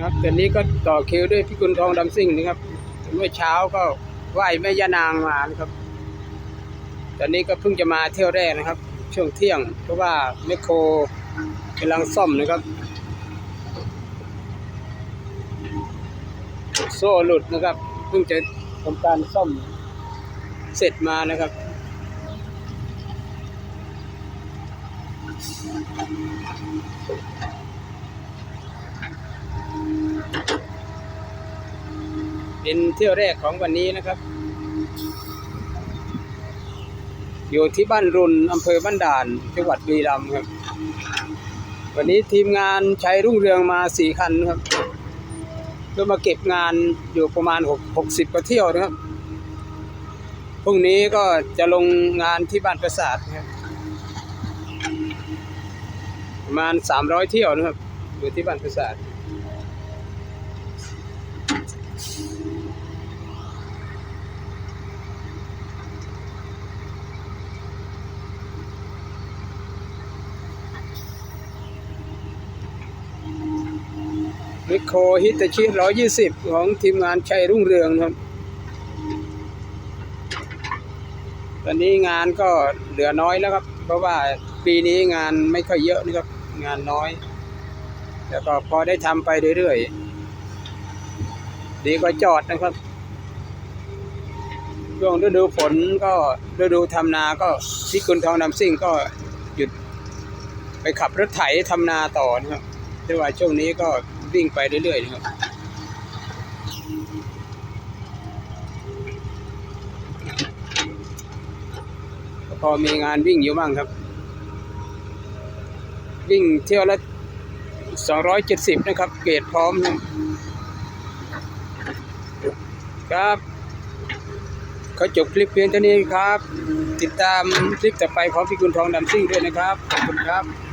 ครับตอนนี้ก็ต่อคิวด้วยพี่กุลทองดำซิ่งนะครับเมื่อเช้าก็ไหว้แม่ย่านางมานะครับ ตอนนี้ก็เพิ่งจะมาเที่ยวแรกนะครับ ช่วงเที่ยง เพราะว่าแมคโครกำลังซ่อมนะครับ โซ่หลุดนะครับ เพิ่งจะทำการซ่อมเสร็จมานะครับ เป็นเที่ยวแรกของวันนี้นะครับ อยู่ที่บ้านรุนอำเภอบ้านด่านจังหวัดบุรีรัมย์ครับ วันนี้ทีมงานใช้รุ่งเรืองมาสี่คันครับเพื่อมาเก็บงานอยู่ประมาณหกหกสิบกว่าเที่ยวนะครับพรุ่งนี้ก็จะลงงานที่บ้านประสาทครับประมาณสามร้อยเที่ยวนะครับอยู่ที่บ้านประสาท มิโครฮิตาชิร้อยยี่สิบของทีมงานชัยรุ่งเรืองครับ ตอนนี้งานก็เหลือน้อยแล้วครับ เพราะว่าปีนี้งานไม่ค่อยเยอะนะครับ งานน้อย แล้วก็พอได้ทำไปเรื่อยๆ ดีกว่าจอดนะครับ ช่วงฤดูฝนก็ฤดูทำนาก็ที่คุณทองนำซิ่งก็หยุดไปขับรถไถทำนาต่อนะครับแต่ว่าช่วงนี้ก็ วิ่งไปเรื่อยๆนะครับพอมีงานวิ่งอยู่บ้างครับ วิ่งเที่ยวละ270นะครับ เกรดพร้อม ครับเขาจบคลิปเพียงเท่านี้ครับ ติดตามคลิปต่อไปของพี่กุลทองดำซิ่งด้วยนะครับ ขอบคุณครับ